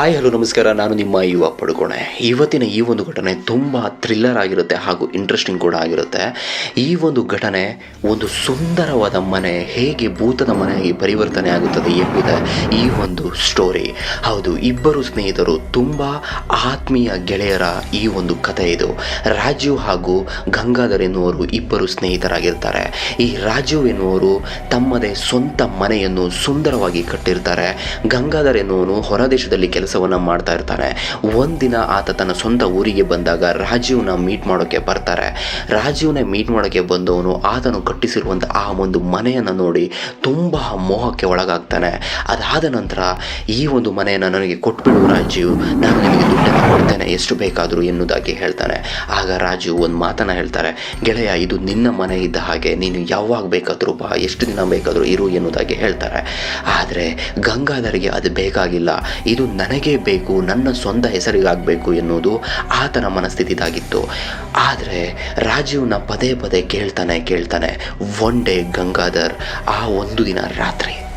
Hi, hello, ನಮಸ್ಕಾರ. ನಾನು ನಿಮ್ಮ ಯುವ ಪಡುಕೋಣೆ. ಇವತ್ತಿನ ಈ ಒಂದು ಘಟನೆ ತುಂಬ ಥ್ರಿಲ್ಲರ್ ಆಗಿರುತ್ತೆ ಹಾಗೂ ಇಂಟ್ರೆಸ್ಟಿಂಗ್ ಕೂಡ ಆಗಿರುತ್ತೆ. ಈ ಒಂದು ಘಟನೆ ಒಂದು ಸುಂದರವಾದ ಮನೆ, ಹೇಗೆ ಭೂತದ ಮನೆಯಾಗಿ ಪರಿವರ್ತನೆ ಆಗುತ್ತದೆ ಎಂಬುದೇ ಈ ಒಂದು ಸ್ಟೋರಿ ಹೌದು, ಇಬ್ಬರು ಸ್ನೇಹಿತರು ತುಂಬ ಆತ್ಮೀಯ ಗೆಳೆಯರ ಈ ಒಂದು ಕಥೆ ಇದು. ರಾಜೀವ್ ಹಾಗೂ ಗಂಗಾಧರ್ ಎನ್ನುವರು ಇಬ್ಬರು ಸ್ನೇಹಿತರಾಗಿರ್ತಾರೆ. ಈ ರಾಜೀವ್ ಎನ್ನುವರು ತಮ್ಮದೇ ಸ್ವಂತ ಮನೆಯನ್ನು ಸುಂದರವಾಗಿ ಕಟ್ಟಿರ್ತಾರೆ. ಗಂಗಾಧರ್ ಎನ್ನುವನು ಹೊರದೇಶದಲ್ಲಿ ಕೆಲಸವನ್ನ ಮಾಡ್ತಾ ಇರ್ತಾನೆ ಒಂದಿನ ಆತ ತನ್ನ ಸ್ವಂತ ಊರಿಗೆ ಬಂದಾಗ ರಾಜೀವ್ನ ಮೀಟ್ ಮಾಡೋಕ್ಕೆ ಬರ್ತಾರೆ. ರಾಜೀವ್ನ ಮೀಟ್ ಮಾಡೋಕ್ಕೆ ಬಂದವನು ಆತನು ಕಟ್ಟಿಸಿರುವಂಥ ಆ ಒಂದು ಮನೆಯನ್ನು ನೋಡಿ ತುಂಬ ಮೋಹಕ್ಕೆ ಒಳಗಾಗ್ತಾನೆ. ಅದಾದ ನಂತರ ಈ ಒಂದು ಮನೆಯನ್ನು ನನಗೆ ಕೊಟ್ಬಿಡು ರಾಜೀವ್, ನಾನು ನಿಮಗೆ ದುಡ್ಡನ್ನು ಕೊಡ್ತೇನೆ, ಎಷ್ಟು ಬೇಕಾದರೂ ಎನ್ನುವುದಾಗಿ ಹೇಳ್ತಾನೆ. ಆಗ ರಾಜು ಒಂದು ಮಾತನ್ನು ಹೇಳ್ತಾರೆ, ಗೆಳೆಯ, ಇದು ನಿನ್ನ ಮನೆ ಇದ್ದ ಹಾಗೆ, ನೀನು ಯಾವಾಗ ಬೇಕಾದರೂ ಬಾ, ಎಷ್ಟು ದಿನ ಬೇಕಾದರೂ ಇರು ಎನ್ನುವುದಾಗಿ ಹೇಳ್ತಾರೆ. ಆದರೆ ಗಂಗಾಧರಿಗೆ ಅದು ಬೇಕಾಗಿಲ್ಲ. ಇದು ನನಗೇ ಬೇಕು, ನನ್ನ ಸ್ವಂತ ಹೆಸರಿಗಾಗಬೇಕು ಎನ್ನುವುದು ಆತನ ಮನಸ್ಥಿತಿದಾಗಿತ್ತು. ಆದರೆ ರಾಜೀವ್ನ ಪದೇ ಪದೇ ಕೇಳ್ತಾನೆ ಕೇಳ್ತಾನೆ ಒನ್ ಡೇ ಗಂಗಾಧರ್ ಆ ಒಂದು ದಿನ ರಾತ್ರಿ.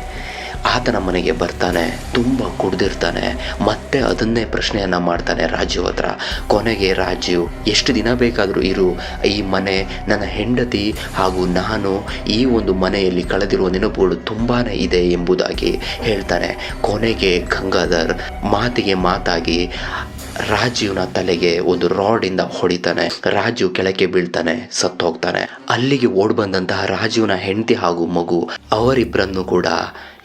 ಆತನ ಮನೆಗೆ ಬರ್ತಾನೆ, ತುಂಬ ಕುಡ್ದಿರ್ತಾನೆ, ಮತ್ತೆ ಅದನ್ನೇ ಪ್ರಶ್ನೆಯನ್ನು ಮಾಡ್ತಾನೆ ರಾಜೀವ್ ಹತ್ರ. ಕೊನೆಗೆ ರಾಜೀವ್ ಎಷ್ಟು ದಿನ ಬೇಕಾದರೂ ಇರು. ಈ ಮನೆ ನನ್ನ ಹೆಂಡತಿ ಹಾಗೂ ನಾನು ಈ ಒಂದು ಮನೆಯಲ್ಲಿ ಕಳೆದಿರುವ ನೆನಪುಗಳು ತುಂಬಾ ಇದೆ ಎಂಬುದಾಗಿ ಹೇಳ್ತಾನೆ. ಕೊನೆಗೆ ಗಂಗಾಧರ್ ಮಾತಿಗೆ ಮಾತಾಗಿ ರಾಜೀವ್ನ ತಲೆಗೆ ಒಂದು ರಾಡಿಂದ ಹೊಡಿತಾನೆ. ರಾಜೀವ್ ಕೆಳಕ್ಕೆ ಬೀಳ್ತಾನೆ ಸತ್ತು ಹೋಗ್ತಾನೆ ಅಲ್ಲಿಗೆ ಓಡ್ ಬಂದಂತಹ ರಾಜೀವ್ನ ಹೆಂಡತಿ ಹಾಗೂ ಮಗು ಅವರಿಬ್ಬರನ್ನು ಕೂಡ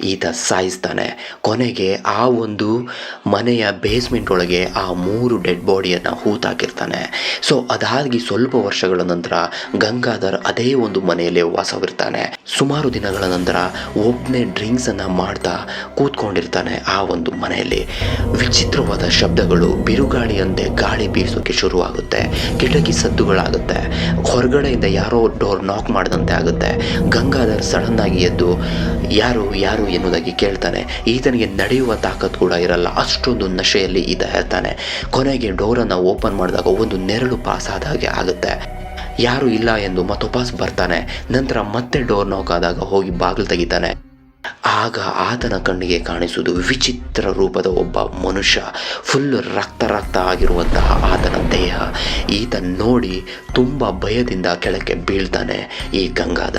ಈತ ಸಾಯಿಸ್ತಾನೆ. ಕೊನೆಗೆ ಆ ಒಂದು ಮನೆಯ ಬೇಸ್ಮೆಂಟ್ ಒಳಗೆ ಆ ಮೂರು ಡೆಡ್ ಬಾಡಿಯನ್ನು ಹೂತಾಕಿರ್ತಾನೆ. ಸೊ ಅದಾಗಿ ಸ್ವಲ್ಪ ವರ್ಷಗಳ ನಂತರ ಗಂಗಾಧರ್ ಅದೇ ಒಂದು ಮನೆಯಲ್ಲಿ ವಾಸವಿರ್ತಾನೆ. ಸುಮಾರು ದಿನಗಳ ನಂತರ ಒಬ್ಬನೇ ಡ್ರಿಂಕ್ಸನ್ನು ಮಾಡ್ತಾ ಕೂತ್ಕೊಂಡಿರ್ತಾನೆ ಆ ಒಂದು ಮನೆಯಲ್ಲಿ. ವಿಚಿತ್ರವಾದ ಶಬ್ದಗಳು ಬಿರುಗಾಳಿಯಂತೆ ಗಾಳಿ ಬೀಸೋಕೆ ಶುರುವಾಗುತ್ತೆ. ಕಿಟಕಿ ಸದ್ದುಗಳಾಗುತ್ತೆ. ಹೊರಗಡೆಯಿಂದ ಯಾರೋ ಡೋರ್ ನಾಕ್ ಮಾಡಿದಂತೆ ಆಗುತ್ತೆ. ಗಂಗಾಧರ್ ಸಡನ್ ಆಗಿ ಎದ್ದು, ಯಾರು ಯಾರು? ಎನ್ನುವುದಾಗಿ ಕೇಳ್ತಾನೆ. ಈತನಿಗೆ ನಡೆಯುವ ತಾಕತ್ ಕೂಡ ಇರಲ್ಲ. ಅಷ್ಟೊಂದು ನಶೆಯಲ್ಲಿ ಈತ ಹೇಳ್ತಾನೆ. ಕೊನೆಗೆ ಡೋರನ್ನು ಓಪನ್ ಮಾಡಿದಾಗ ಒಂದು ನೆರಳು ಪಾಸ್ ಆದ ಹಾಗೆ ಆಗುತ್ತೆ. ಯಾರು ಇಲ್ಲ ಎಂದು ಮತ್ತೊಪಾಸ್ ಬರ್ತಾನೆ. ನಂತರ ಮತ್ತೆ ಡೋರ್ ನಾಕ್ ಆದಾಗ ಹೋಗಿ ಬಾಗಿಲು ತೆಗಿತಾನೆ. ಆಗ ಆತನ ಕಣ್ಣಿಗೆ ಕಾಣಿಸುವುದು ವಿಚಿತ್ರ ರೂಪದ ಒಬ್ಬ ಮನುಷ್ಯ ಫುಲ್ ರಕ್ತ ರಕ್ತ ಆಗಿರುವಂತಹ ಆತನ ದೇಹ. ಈತ ನೋಡಿ ತುಂಬ ಭಯದಿಂದ ಕೆಳಕ್ಕೆ ಬೀಳ್ತಾನೆ ಈ ಗಂಗಾದ.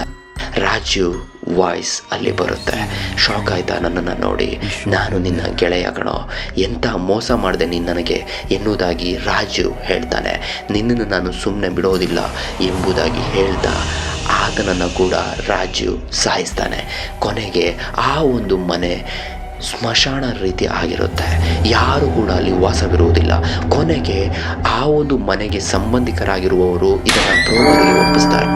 ರಾಜೀವ್ ವಾಯ್ಸ್ ಅಲ್ಲಿ ಬರುತ್ತೆ. ಶಾಕ್ ಆಯ್ತಾ ನನ್ನನ್ನು ನೋಡಿ? ನಾನು ನಿನ್ನ ಗೆಳೆಯ ಕಣೋ. ಎಂಥ ಮೋಸ ಮಾಡಿದೆ ನೀನು ನನಗೆ? ಎನ್ನುವುದಾಗಿ ರಾಜೀವ್ ಹೇಳ್ತಾನೆ. ನಿನ್ನನ್ನು ನಾನು ಸುಮ್ಮನೆ ಬಿಡೋದಿಲ್ಲ ಎಂಬುದಾಗಿ ಹೇಳ್ತಾ ಆತನನ್ನು ಕೂಡ ರಾಜು ಸಾಯಿಸ್ತಾನೆ. ಕೊನೆಗೆ ಆ ಒಂದು ಮನೆ ಸ್ಮಶಾನ ರೀತಿ ಆಗಿರುತ್ತೆ. ಯಾರು ಕೂಡ ಅಲ್ಲಿ ವಾಸವಿರುವುದಿಲ್ಲ. ಕೊನೆಗೆ ಆ ಒಂದು ಮನೆಗೆ ಸಂಬಂಧಿಕರಾಗಿರುವವರು ಇದನ್ನು ಬ್ರೋಕರ್ಗೆ ಒಪ್ಪಿಸ್ತಾರೆ.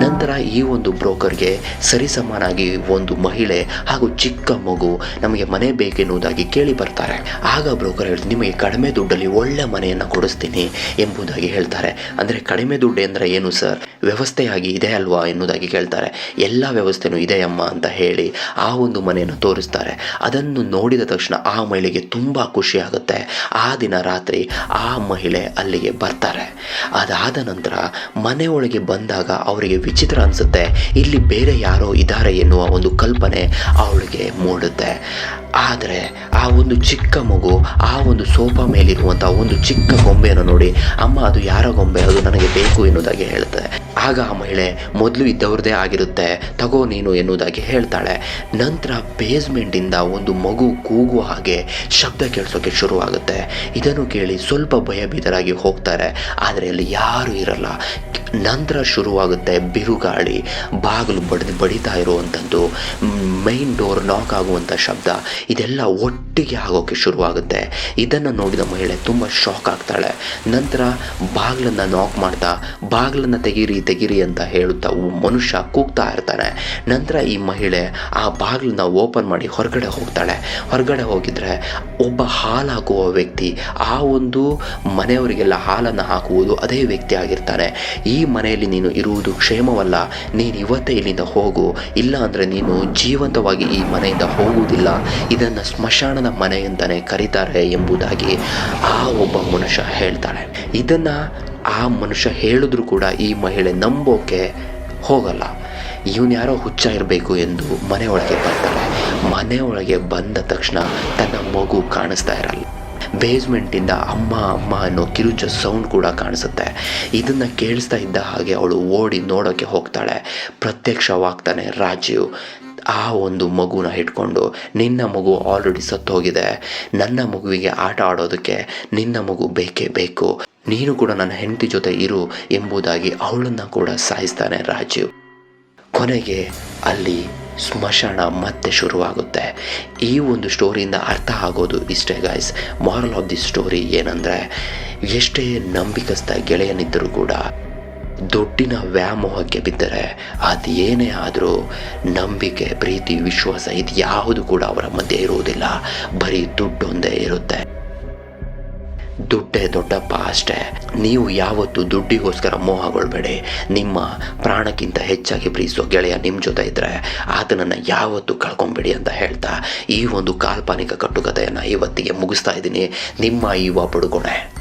ನಂತರ ಈ ಒಂದು ಬ್ರೋಕರ್ಗೆ ಸರಿಸಮಾನಾಗಿ ಒಂದು ಮಹಿಳೆ ಹಾಗೂ ಚಿಕ್ಕ ಮಗು ನಮಗೆ ಮನೆ ಬೇಕೆನ್ನುವುದಾಗಿ ಕೇಳಿ ಬರ್ತಾರೆ. ಆಗ ಬ್ರೋಕರ್ ಹೇಳ್ತಾರೆ ನಿಮಗೆ ಕಡಿಮೆ ದುಡ್ಡಲ್ಲಿ ಒಳ್ಳೆ ಮನೆಯನ್ನು ಕೊಡಿಸ್ತೀನಿ ಎಂಬುದಾಗಿ ಹೇಳ್ತಾರೆ. ಅಂದರೆ ಕಡಿಮೆ ದುಡ್ಡು ಅಂದರೆ ಏನು ಸರ್? ವ್ಯವಸ್ಥೆಯಾಗಿ ಇದೆ ಅಲ್ವಾ ಎನ್ನುವುದಾಗಿ ಕೇಳ್ತಾರೆ. ಎಲ್ಲ ವ್ಯವಸ್ಥೆನೂ ಇದೆಯಮ್ಮ ಅಂತ ಹೇಳಿ ಆ ಒಂದು ಮನೆಯನ್ನು ತೋರಿಸ್ತಾರೆ. ಅದನ್ನು ನೋಡಿದ ತಕ್ಷಣ ಆ ಮಹಿಳೆಗೆ ತುಂಬ ಖುಷಿ ಆಗುತ್ತೆ. ಆ ದಿನ ರಾತ್ರಿ ಆ ಮಹಿಳೆ ಅಲ್ಲಿಗೆ ಬರ್ತಾರೆ. ಅದಾದ ನಂತರ ಮನೆಯೊಳಗೆ ಬಂದಾಗ ಅವರಿಗೆ ವಿಚಿತ್ರ ಅನಿಸುತ್ತೆ. ಇಲ್ಲಿ ಬೇರೆ ಯಾರೋ ಇದ್ದಾರೆ ಎನ್ನುವ ಒಂದು ಕಲ್ಪನೆ ಅವಳಿಗೆ ಮೂಡುತ್ತೆ. ಆದರೆ ಆ ಒಂದು ಚಿಕ್ಕ ಮಗು, ಆ ಒಂದು ಸೋಫಾ ಮೇಲಿರುವಂಥ ಒಂದು ಚಿಕ್ಕ ಗೊಂಬೆಯನ್ನು ನೋಡಿ, ಅಮ್ಮ, ಅದು ಯಾರ ಗೊಂಬೆ? ಅದು ನನಗೆ ಬೇಕು ಎನ್ನುವುದಾಗಿ ಹೇಳ್ತಾರೆ ಆಗ ಆ ಮಹಿಳೆ ಮೊದಲು ಇದ್ದವ್ರದ್ದೇ ಆಗಿರುತ್ತೆ, ತಗೋ ನೀನು ಎನ್ನುವುದಾಗಿ ಹೇಳ್ತಾಳೆ. ನಂತರ ಬೇಸ್ಮೆಂಟಿಂದ ಒಂದು ಮಗು ಕೂಗುವ ಹಾಗೆ ಶಬ್ದ ಕೇಳಿಸೋಕೆ ಶುರುವಾಗುತ್ತೆ. ಇದನ್ನು ಕೇಳಿ ಸ್ವಲ್ಪ ಭಯಭೀತರಾಗಿ ಹೋಗ್ತಾರೆ. ಆದರೆ ಅಲ್ಲಿ ಯಾರೂ ಇರಲ್ಲ. ನಂತರ ಶುರುವಾಗುತ್ತೆ ಬಿರುಗಾಳಿ, ಬಾಗಿಲು ಬಡಿದು ಬಡಿತಾ ಇರುವಂಥದ್ದು ಮೈನ್ ಡೋರ್ ನಾಕ್ ಆಗುವಂಥ ಶಬ್ದ. ಇದೆಲ್ಲ ಒಟ್ಟಿಗೆ ಆಗೋಕ್ಕೆ ಶುರುವಾಗುತ್ತೆ. ಇದನ್ನು ನೋಡಿದ ಮಹಿಳೆ ತುಂಬ ಶಾಕ್ ಆಗ್ತಾಳೆ. ನಂತರ ಬಾಗಿಲನ್ನು ನಾಕ್ ಮಾಡ್ತಾ, ಬಾಗಿಲನ್ನು ತೆಗೀರಿ ತೆಗೀರಿ ಅಂತ ಹೇಳುತ್ತಾ ಮನುಷ್ಯ ಕೂಗ್ತಾ ಇರ್ತಾನೆ. ನಂತರ ಈ ಮಹಿಳೆ ಆ ಬಾಗಿಲನ್ನ ಓಪನ್ ಮಾಡಿ ಹೊರಗಡೆ ಹೋಗ್ತಾಳೆ. ಹೊರಗಡೆ ಹೋಗಿದ್ರೆ ಒಬ್ಬ ಹಾಲು ಹಾಕುವ ವ್ಯಕ್ತಿ, ಆ ಒಂದು ಮನೆಯವರಿಗೆಲ್ಲ ಹಾಲನ್ನು ಹಾಕುವುದು ಅದೇ ವ್ಯಕ್ತಿ ಆಗಿರ್ತಾನೆ. ಈ ಮನೆಯಲ್ಲಿ ನೀನು ಇರುವುದು ಕ್ಷೇಮವಲ್ಲ, ನೀನು ಇವತ್ತೇ ಇಲ್ಲಿಂದ ಹೋಗು. ಇಲ್ಲ ಅಂದರೆ ನೀನು ಜೀವಂತವಾಗಿ ಈ ಮನೆಯಿಂದ ಹೋಗುವುದಿಲ್ಲ. ಇದನ್ನು ಸ್ಮಶಾನದ ಮನೆ ಅಂತಲೇ ಕರೀತಾರೆ ಎಂಬುದಾಗಿ ಆ ಒಬ್ಬ ಮನುಷ್ಯ ಹೇಳ್ತಾಳೆ. ಇದನ್ನು ಆ ಮನುಷ್ಯ ಹೇಳಿದ್ರು ಕೂಡ ಈ ಮಹಿಳೆ ನಂಬೋಕೆ ಹೋಗಲ್ಲ. ಇವನು ಯಾರೋ ಹುಚ್ಚ ಇರಬೇಕು ಎಂದು ಮನೆಯೊಳಗೆ ಬರ್ತಾಳೆ. ಮನೆಯೊಳಗೆ ಬಂದ ತಕ್ಷಣ ತನ್ನ ಮಗು ಕಾಣಿಸ್ತಾ ಇರಲ್ಲ. ಬೇಸ್ಮೆಂಟಿಂದ ಅಮ್ಮ ಅಮ್ಮ ಅನ್ನೋ ಕಿರುಚ ಸೌಂಡ್ ಕೂಡ ಕಾಣಿಸುತ್ತೆ. ಇದನ್ನು ಕೇಳಿಸ್ತಾ ಇದ್ದ ಹಾಗೆ ಅವಳು ಓಡಿ ನೋಡೋಕ್ಕೆ ಹೋಗ್ತಾಳೆ. ಪ್ರತ್ಯಕ್ಷವಾಗ್ತಾನೆ ರಾಜೀವ್. ಆ ಒಂದು ಮಗುನ ಹಿಡ್ಕೊಂಡು ನಿನ್ನ ಮಗು ಆಲ್ರೆಡಿ ಸತ್ತೋಗಿದೆ. ನನ್ನ ಮಗುವಿಗೆ ಆಟ ಆಡೋದಕ್ಕೆ ನಿನ್ನ ಮಗು ಬೇಕೇ ಬೇಕು. ನೀನು ಕೂಡ ನನ್ನ ಹೆಂಡತಿ ಜೊತೆ ಇರು ಎಂಬುದಾಗಿ ಅವಳನ್ನು ಕೂಡ ಸಾಯಿಸ್ತಾನೆ ರಾಜೀವ್. ಕೊನೆಗೆ ಅಲ್ಲಿ ಸ್ಮಶಾನ ಮತ್ತೆ ಶುರುವಾಗುತ್ತೆ. ಈ ಒಂದು ಸ್ಟೋರಿಯಿಂದ ಅರ್ಥ ಆಗೋದು ಇಷ್ಟೇ guys moral of the story ಏನಂದರೆ ಎಷ್ಟೇ ನಂಬಿಕಸ್ಥ ಗೆಳೆಯನಿದ್ದರೂ ಕೂಡ ದುಡ್ಡಿನ ವ್ಯಾಮೋಹಕ್ಕೆ ಬಿದ್ದರೆ ಅದು ಏನೇ ಆದರೂ ನಂಬಿಕೆ, ಪ್ರೀತಿ, ವಿಶ್ವಾಸ ಇದು ಯಾವುದು ಕೂಡ ಅವರ ಮಧ್ಯೆ ಇರುವುದಿಲ್ಲ. ಬರೀ ದುಡ್ಡೊಂದೇ ಇರುತ್ತೆ. ದುಡ್ಡೇ ದೊಡ್ಡಪ್ಪ ಅಷ್ಟೇ. ನೀವು ಯಾವತ್ತು ದುಡ್ಡಿಗೋಸ್ಕರ ಮೋಹಗೊಳ್ಬೇಡಿ. ನಿಮ್ಮ ಪ್ರಾಣಕ್ಕಿಂತ ಹೆಚ್ಚಾಗಿ ಪ್ರೀತಿಸೋ ಗೆಳೆಯ ನಿಮ್ಮ ಜೊತೆ ಇದ್ದರೆ ಆತನನ್ನು ಯಾವತ್ತೂ ಕಳ್ಕೊಂಬೇಡಿ ಅಂತ ಹೇಳ್ತಾ ಈ ಒಂದು ಕಾಲ್ಪನಿಕ ಕಟ್ಟುಕತೆಯನ್ನು ಇವತ್ತಿಗೆ ಮುಗಿಸ್ತಾ ಇದ್ದೀನಿ. ನಿಮ್ಮ ಈ ಪಡುಕೊಣೆ.